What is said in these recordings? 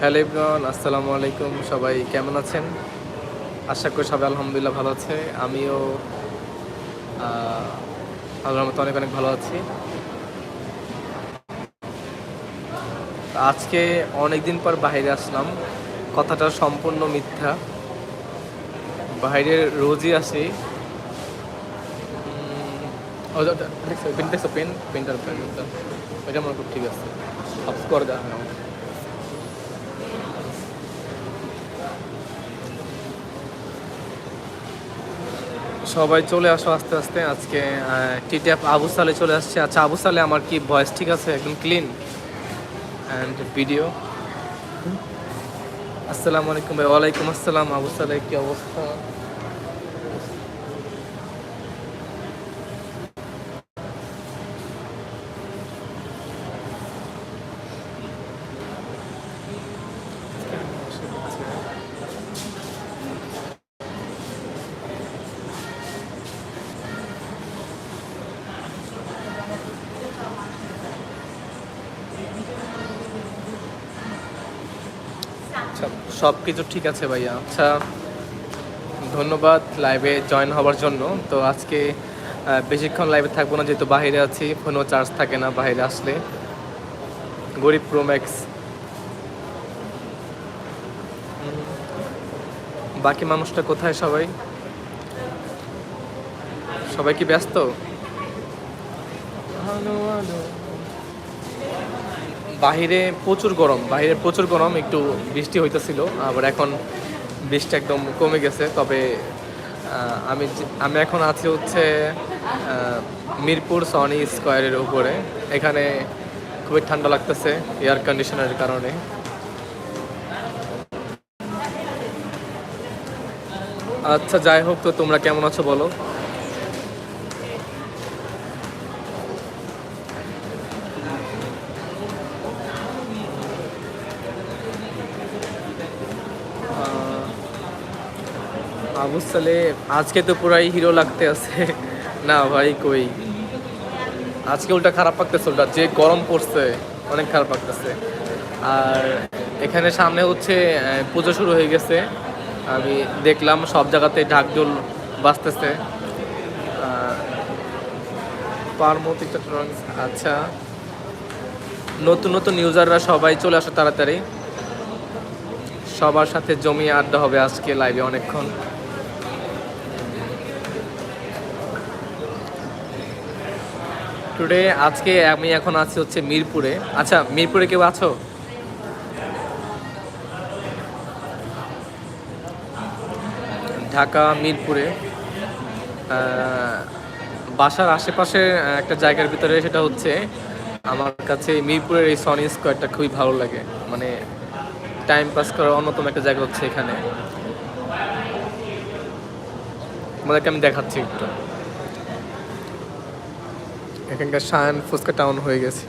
Hello ইবরান আসসালামু আলাইকুম। সবাই কেমন আছেন? আশা করি সবাই আলহামদুলিল্লাহ ভালো আছে। আমিও আল্লাহর মতো অনেক অনেক ভালো আছি। আজকে অনেকদিন পর বাইরে আসলাম। কথাটা সম্পূর্ণ মিথ্যা। বাইরে রোজই আসি। পেন, দেখছ, পেন, পেনটার পেন ওইটা মনে খুব ঠিক আছে। সবাই চলে আসো আস্তে আস্তে। আজকে টিটিএফ আবু সালে চলে আসছে। আচ্ছা আবু সালে আমার কি ভয়েস ঠিক আছে? একদম ক্লিন অ্যান্ড ভিডিও আসসালামু আলাইকুম ভাই। ওয়ালাইকুম আসসালাম। আবু সালে কি অবস্থা আচ্ছা সব কিছু ঠিক আছে ভাইয়া। আচ্ছা ধন্যবাদ লাইভে জয়েন হওয়ার জন্য। তো আজকে বেশিক্ষণ লাইভে থাকব না, যেহেতু বাইরে আছি ফোনও চার্জ থাকে না বাইরে আসলে। গরিব প্রোম্যাক্স বাকি মানুষটা কোথায় সবাই? সবাই কি ব্যস্ত? বাহিরে প্রচুর গরম, বাহিরে প্রচুর গরম, একটু বৃষ্টি হইতেছিল, আবার এখন বৃষ্টি একদম কমে গেছে। তবে আমি আমি এখন আছি হচ্ছে মিরপুর সনি স্কোয়ারের উপরে। এখানে খুবই ঠান্ডা লাগতেছে এয়ার কন্ডিশনারের কারণে। আচ্ছা যাই হোক তো তোমরা কেমন আছো বলো? আহ, আবু সালে আজকে তো পুরাই হিরো লাগতে আছে। না ভাই কই? আজকে উল্টা খারাপ লাগতেছে উল্টা যে গরম পড়ছে অনেক খারাপ লাগতেছে। আর এখানে সামনে হচ্ছে পুজো শুরু হয়ে গেছে। আমি দেখলাম সব জায়গাতে ঢাকঢোল বাজতেছে। পারমতি চট্টগ্রাম আচ্ছা। নতুন নতুন ইউজাররা সবাই চলে আসো তাড়াতাড়ি। সবার সাথে জমিয়ে আড্ডা হবে আজকে লাইভে অনেকক্ষণ। টুডে আজকে আমি এখন আছি হচ্ছে মিরপুরে। আচ্ছা মিরপুরে কেউ আছো? ঢাকা, মিরপুরে। বাসার আশেপাশে একটা জায়গার ভিতরে সেটা হচ্ছে, আমার কাছে মিরপুরের এই সনি স্কোয়ারটা খুবই ভালো লাগে। মানে টাইম পাস করার অন্যতম একটা জায়গা হচ্ছে এখানে। তোমাদেরকে আমি দেখাচ্ছি একটু। এখানকার শায়ন ফুচকা টাউন হয়ে গেছে।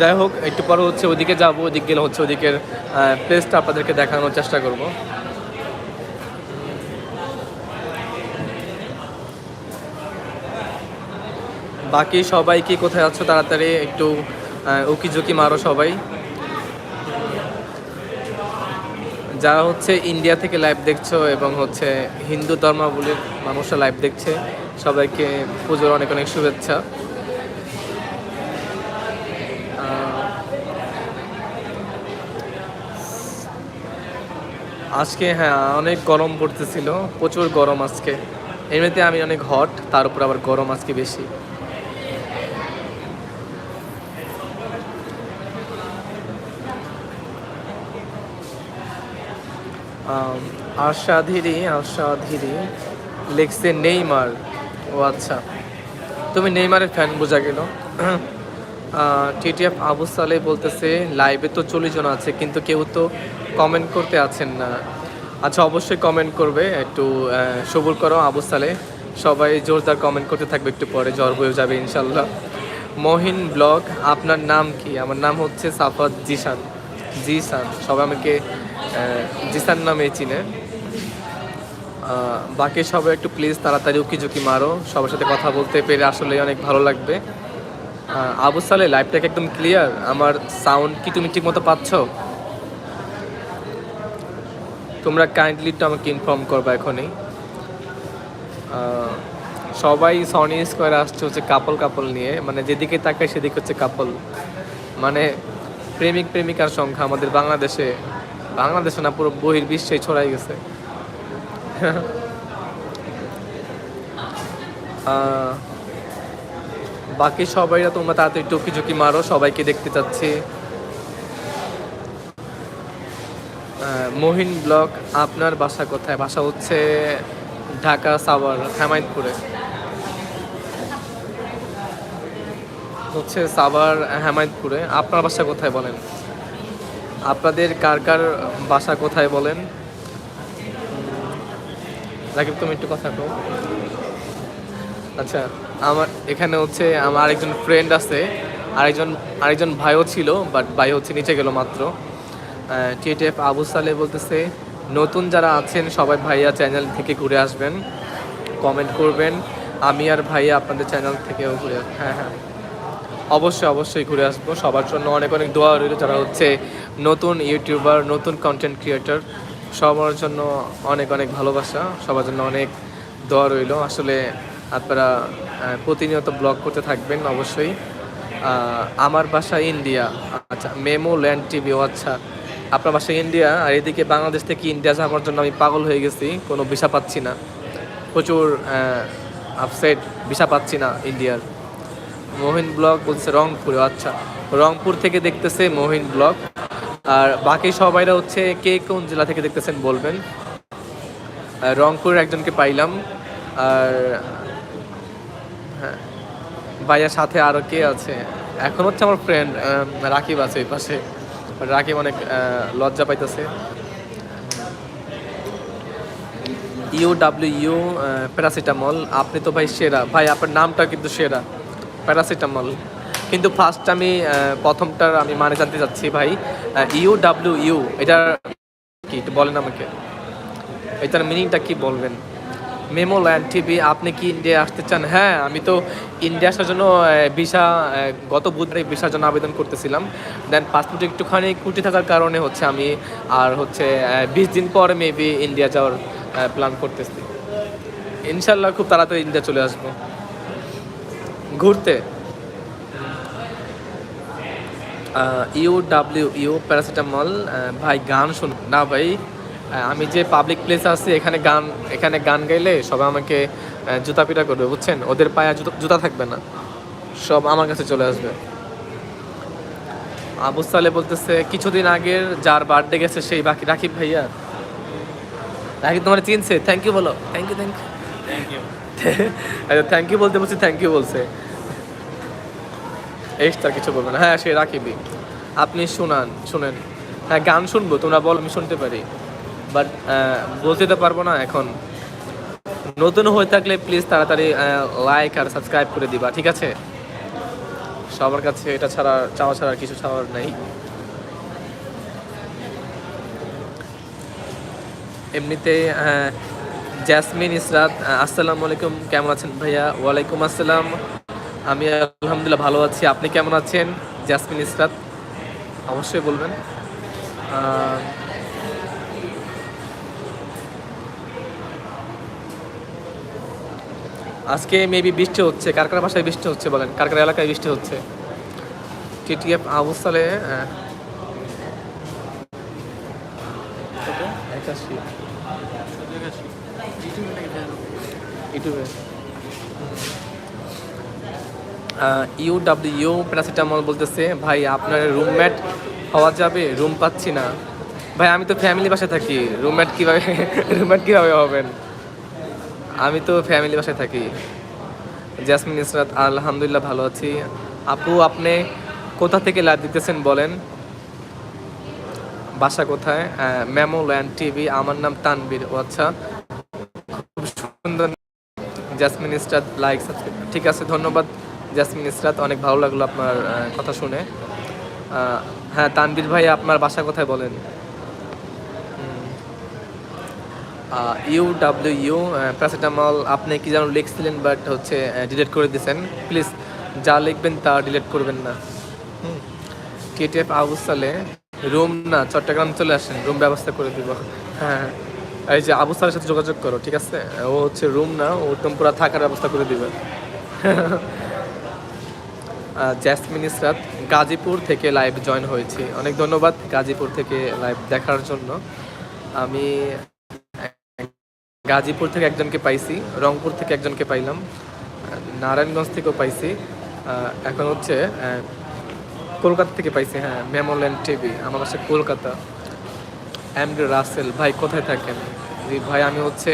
যাই হোক, একটু পরে হচ্ছে ওদিকে যাব, ওদিক গেলে হচ্ছে ওদিকের প্লেসটা আপনাদেরকে দেখানোর চেষ্টা করব। বাকি সবাই কি কোথায় আছো তাড়াতাড়ি? একটু উকি ঝুঁকি মারো সবাই। যারা হচ্ছে ইন্ডিয়া থেকে লাইভ দেখছ এবং হচ্ছে হিন্দু ধর্মাবলীর মানুষরা লাইভ দেখছে, সবাইকে পুজোর অনেক অনেক শুভেচ্ছা। আজকে হ্যাঁ অনেক গরম পড়তেছিল, প্রচুর গরম আজকে। এমনিতে আমি অনেক হট তার উপর আবার গরম আজকে বেশি। আম, আশা ধীরে আশা ধীরে লিখছে নেইমার। ও আচ্ছা। তুমি নেইমারের ফ্যান বোঝা গেল। টিটিএফ আবু সালে বলতেছে লাইভে তো চল্লিশ জন আছে কিন্তু কেউ তো কমেন্ট করতে আছেন না। আচ্ছা অবশ্যই কমেন্ট করবে। একটু সবুর করো আবু সালে সবাই জোরদার কমেন্ট করতে থাকবে একটু পরে জ্বর হয়ে যাবে ইনশাল্লাহ মহিন ব্লগ আপনার নাম কি? আমার নাম হচ্ছে সাফাত জিসান জিসান সবাই আমাকে জিসান নামে চিনে। বাকি সবাই একটু প্লিজ তাড়াতাড়ি উকি ঝুঁকি মারো, সবার সাথে কথা বলতে পেরে আসলে অনেক ভালো লাগবে। আবু সালে লাইভটাকে একদম ক্লিয়ার আমার সাউন্ড কি তুমি ঠিক মতো পাচ্ছ? তোমরা কাইন্ডলি একটু আমাকে ইনফর্ম করবা এখনই। সবাই সনি স্কোয়ারে আসছে হচ্ছে কাপল কাপল নিয়ে মানে যেদিকে তাকায় সেদিকে হচ্ছে কাপল মানে প্রেমিক প্রেমিকার সংখ্যা আমাদের বাংলাদেশে বাংলাদেশে না, পুরো বহির্বিশ্বে ছড়াই গেছে। বাকি সবাইরা তোমরা তাড়াতাড়ি টুকি ঝুঁকি মারো, সবাইকে দেখতে চাচ্ছি। মহিন ব্লক আপনার বাসা কোথায়? বাসা হচ্ছে ঢাকা সাভার, হেমায়তপুরে। হচ্ছে সাভার, হেমায়তপুরে। আপনার বাসা কোথায় বলেন? আপনাদের কার কার বাসা কোথায় বলেন? রাকিব, তুমি একটু কথা কো আচ্ছা আমার এখানে হচ্ছে আমার আরেকজন ফ্রেন্ড আছে। আরেকজন আরেকজন ভাইও ছিল বাট ভাই হচ্ছে নিচে গেল মাত্র। টিএটিএফ আবু সালে বলতেছে, নতুন যারা আছেন, সবাই ভাইয়া চ্যানেল থেকে ঘুরে আসবেন। কমেন্ট করবেন। আমি আর ভাইয়া আপনাদের চ্যানেল থেকেও ঘুরে হ্যাঁ হ্যাঁ। অবশ্যই অবশ্যই ঘুরে আসব। সবার জন্য অনেক অনেক দোয়া রইল যারা হচ্ছে নতুন ইউটিউবার, নতুন কন্টেন্ট ক্রিয়েটার সবার জন্য অনেক অনেক ভালোবাসা। সবার জন্য অনেক দোয়া রইল। আসলে আপনারা প্রতিনিয়ত ব্লগ করতে থাকবেন অবশ্যই। আমার বাসা ইন্ডিয়া। আচ্ছা মেমো ল্যান্ড টিভি আচ্ছা। আপনার বাসা ইন্ডিয়া, আর এদিকে বাংলাদেশ থেকে ইন্ডিয়া যাওয়ার জন্য আমি পাগল হয়ে গেছি। কোনো ভিসা পাচ্ছি না। প্রচুর আপসেট ভিসা পাচ্ছি না ইন্ডিয়ার। মোহিন ব্লগ বলছে রংপুরে আচ্ছা। রংপুর থেকে দেখতেছে মোহিন ব্লগ। আর বাকি সবাইরা হচ্ছে কে কোন জেলা থেকে দেখতেছেন বলবেন। রংপুরের একজনকে পাইলাম। আর হ্যাঁ ভাইয়ার সাথে আরও কে আছে? এখন হচ্ছে আমার ফ্রেন্ড রাকিব আছে এই পাশে। রাকিব অনেক লজ্জা পাইতেছে। ইউ ডাব্লিউ ইউ প্যারাসিটামল। আপনি তো ভাই সেরা। ভাই, আপনার নামটা কিন্তু সেরা। প্যারাসিটামল। কিন্তু ফার্স্ট আমি প্রথমটার আমি মানে জানতে চাচ্ছি ভাই ইউ ডাব্লিউ ইউ, এটার কি একটু বলেন আমাকে। এটার মিনিংটা কি বলবেন? মেমো ল্যান্ড টিভি, আপনি কি ইন্ডিয়া আসতে চান? হ্যাঁ আমি তো ইন্ডিয়া আসার জন্য ভিসা গত বুধবারে ভিসার জন্য আবেদন করতেছিলাম। দেন পাসপোর্ট একটুখানি কুটি থাকার কারণে হচ্ছে আমি আর হচ্ছে বিশ দিন পরে মেবি ইন্ডিয়া যাওয়ার প্ল্যান করতেছি। ইনশাল্লাহ খুব তাড়াতাড়ি ইন্ডিয়া চলে আসব। ঘুরতে? ইউ ডাব্লিউ ইউ প্যারাসিটামল ভাই গান শুন না ভাই আমি যে পাবলিক প্লেস আছে, এখানে গান এখানে গান গাইলে সবাই আমাকে জুতা পিটা করবে, বুঝছেন? ওদের পায়ে জুতা জুতা থাকবে না। সব আমার কাছে চলে আসবে। আবু সালে বলতেছে, কিছুদিন আগের যার বার্থডে গেছে, সেই বাকি রাকিব ভাইয়া। রাকিব তোমার চিনছে? থ্যাংক ইউ বলো। Thank you thank you thank you আচ্ছা থ্যাংক ইউ বলতে বলছি থ্যাংক ইউ বলছে। এক্সট্রা কিছু বলবে না। হ্যাঁ সে রাখিবি আপনি শুনান শুনেন। হ্যাঁ গান শুনব তোমরা বলো আমি শুনতে পারি। বাট বলতে তো পারব না এখন। নতুন হয়ে থাকলে প্লিজ তাড়াতাড়ি লাইক আর সাবস্ক্রাইব করে দিবা ঠিক আছে? সবার কাছে এটা ছাড়া চাওয়া ছাড়া আর কিছু চাওয়ার নেই। এমনিতে আহ, জ্যাসমিন ইসরাত আসসালামু আলাইকুম। কেমন আছেন ভাইয়া? ওয়ালাইকুম আসসালাম। আমি আলহামদুলিল্লাহ ভালো আছি। আপনি কেমন আছেন? জ্যাসমিন ইসরাত অবশ্যই বলবেন। আজকে মেবি বৃষ্টি হচ্ছে। কার কার বাসায় বৃষ্টি হচ্ছে বলেন? কার কার এলাকায় বৃষ্টি হচ্ছে? টিটিএফ আবস্থালে একাশি। ইউটিউবে। ইউ প্যারাসিটামল বলতেছে, ভাই, আপনার রুমমেট হওয়া যাবে, রুম পাচ্ছি না। ভাই, আমি তো ফ্যামিলি বাসায় থাকি, রুমমেট কীভাবে রুমমেট কীভাবে হবেন? আমি তো ফ্যামিলি বাসায় থাকি। ইসরাত, আলহামদুলিল্লাহ ভালো আছি। আপু, আপনি কোথা থেকে লাইভ দিতেছেন বলেন? বাসা কোথায়? ম্যামো ল্যান্ড টিভি আমার নাম তানবীর ও আচ্ছা খুব সুন্দর জাসমিন ইসরাত লাইক সাবস্ক্রাইব ঠিক আছে, ধন্যবাদ জাসমিন ইসরাত অনেক ভালো লাগল আপনার কথা শুনে। হ্যাঁ তানবীর ভাই আপনার বাসা কোথায় বলেন? ইউ ডাব্লিউ ইউ প্যারাসিটামল আপনি কি যেন লিখছিলেন বাট হচ্ছে ডিলিট করে দিয়েছেন। প্লিজ যা লিখবেন তা ডিলিট করবেন না। কেটিএফ আবুসালে রুম না, চট্টগ্রাম চলে আসেন রুম ব্যবস্থা করে দিব। হ্যাঁ। এই যে আবু সালের সাথে যোগাযোগ করো ঠিক আছে? ও হচ্ছে রুম না ও একদম পুরো থাকার ব্যবস্থা করে দিবে। আহ, জেসমিন ইসরাত গাজীপুর থেকে লাইভ জয়েন হয়েছি। অনেক ধন্যবাদ গাজীপুর থেকে লাইভ দেখার জন্য। আমি গাজীপুর থেকে একজনকে পাইছি রংপুর থেকে একজনকে পাইলাম নারায়ণগঞ্জ থেকেও পাইছি। এখন হচ্ছে কলকাতা থেকে পাইছি হ্যাঁ মেমোল্যান্ড টিভি আমার বাসা কলকাতা। এম রাসেল ভাই কোথায় থাকেন? জি ভাই আমি হচ্ছে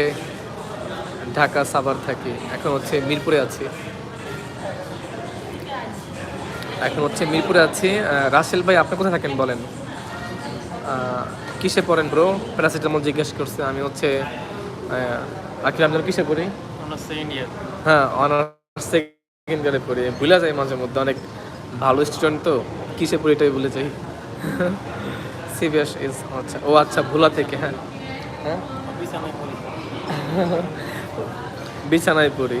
ঢাকা সাভার থাকি। এখন হচ্ছে মিরপুরে আছি। এখন হচ্ছে মিরপুরে আছি। রাসেল ভাই আপনি কোথায় থাকেন বলেন? কিসে পড়েন ব্রো প্যারাসিটামল জিজ্ঞেস করছে। আমি হচ্ছে আখির আমজান কিসে পড়ি? হ্যাঁ অনার্স সেকেন্ড ইয়ারে পড়ি। ভুলে যাই মাঝে মধ্যে। অনেক ভালো স্টুডেন্ট তো। কিসে পড়ি এটাই ভুলে যাই। সিবিএস ইজ আচ্ছা ও আচ্ছা ভোলা থেকে হ্যাঁ। হ্যাঁ? বিছানায় পড়ি।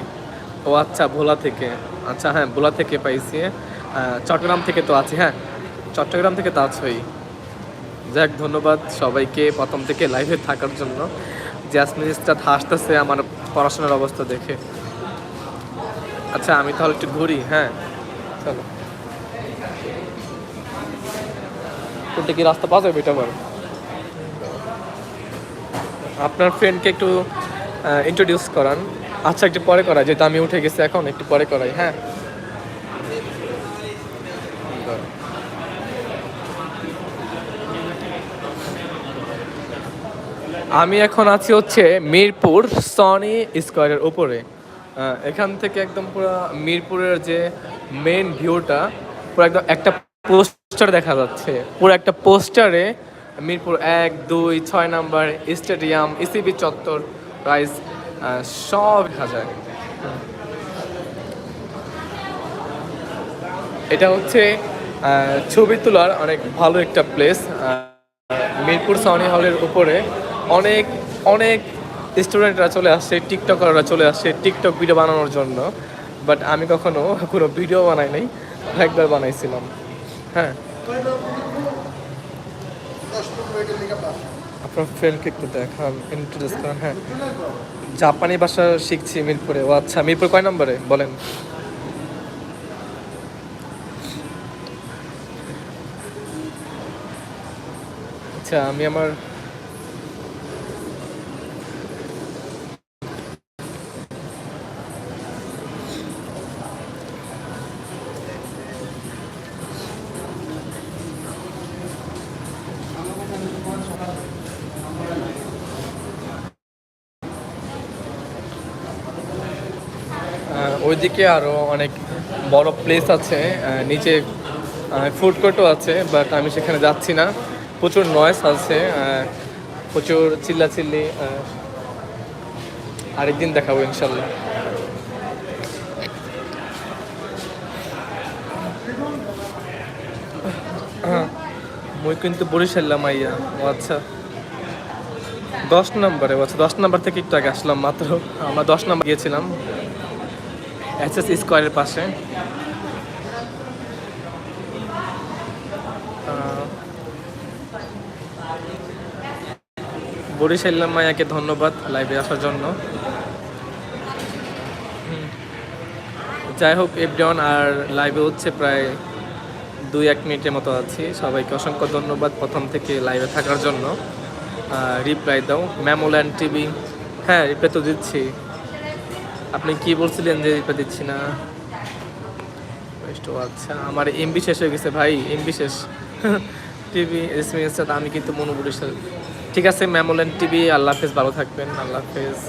ও আচ্ছা ভোলা থেকে। আচ্ছা হ্যাঁ ভোলা থেকে পাইছি। চট্টগ্রাম থেকে তো আছি হ্যাঁ? চট্টগ্রাম থেকে তো আছোই। যাক, ধন্যবাদ সবাইকে প্রথম থেকে লাইভে থাকার জন্য। জ্যাসমিন ইস্তাদ হাসতেছে আমার পড়াশোনার অবস্থা দেখে। আচ্ছা আমি তাহলে একটু ঘুরি হ্যাঁ? চলো। কোনটা কি রাস্তা পাওয়া যাবে এটা আপনার ফ্রেন্ডকে একটু ইন্ট্রোডিউস করান। আচ্ছা একটু পরে করাই, যেহেতু আমি উঠে গেছি এখন, একটু পরে করাই হ্যাঁ? আমি এখন আছি হচ্ছে মিরপুর সনি স্কোয়ারের উপরে। এখান থেকে একদম পুরো মিরপুরের যে মেন ভিউটা পুরো একদম একটা পোস্টার দেখা যাচ্ছে। পুরো একটা পোস্টারে মিরপুর এক, দুই, ছয় নাম্বার, স্টেডিয়াম ইসিবি চত্বর রাইস সব দেখা যায় এটা হচ্ছে ছবি তোলার অনেক ভালো একটা প্লেস মিরপুর সনি হলের উপরে অনেক অনেক স্টুডেন্টরা চলে আসছে টিকটকাররা চলে আসছে টিকটক ভিডিও বানানোর জন্য। বাট আমি কখনো কোনো ভিডিও বানাই নাই, একবার বানাইছিলাম। হ্যাঁ। আপনার ফ্রেন্ডকে একটু দেখান ইন্ট্রোডিউস করেন। হ্যাঁ জাপানি ভাষা শিখছি মিরপুরে। ও আচ্ছা মিরপুর কয় নম্বরে? বলেন। আচ্ছা আমি আমার ওইদিকে আরও অনেক বড় প্লেস আছে নিচে ফুড কোর্টও আছে বাট আমি সেখানে যাচ্ছি না। প্রচুর নয়েস আছে প্রচুর চিল্লাচিল্লি আরেকদিন দেখাবো ইনশাল্লাহ। মই কিন্তু বরিশাল্লাম আইয়া ও আচ্ছা। দশ নম্বরে আচ্ছা দশ নম্বর থেকে একটু আগে আসলাম মাত্র। আমরা দশ নম্বর গিয়েছিলাম। এস এস স্কোয়ারের পাশে। বরিশাল্লাম মায়াকে ধন্যবাদ লাইভে আসার জন্য। যাই হোক, এভরিওয়ান, আর লাইভে হচ্ছে প্রায় দুই, এক মিনিটের মতো আছি। সবাইকে অসংখ্য ধন্যবাদ প্রথম থেকে লাইভে থাকার জন্য। রিপ্লাই দাও। ম্যামোল্যান্ড টিভি হ্যাঁ রিপ্লাই তো দিচ্ছি। আপনি কি বলছিলেন যে রিপ্লাই দিচ্ছি না? আচ্ছা আমার এমবি শেষ হয়ে গেছে ভাই এমবি শেষ। টিভি এসএমএস আমি কিন্তু মনোবুড়ি ঠিক আছে ম্যামোলেন টিভি আল্লাহ হাফেজ, ভালো থাকবেন, আল্লাহ হাফেজ।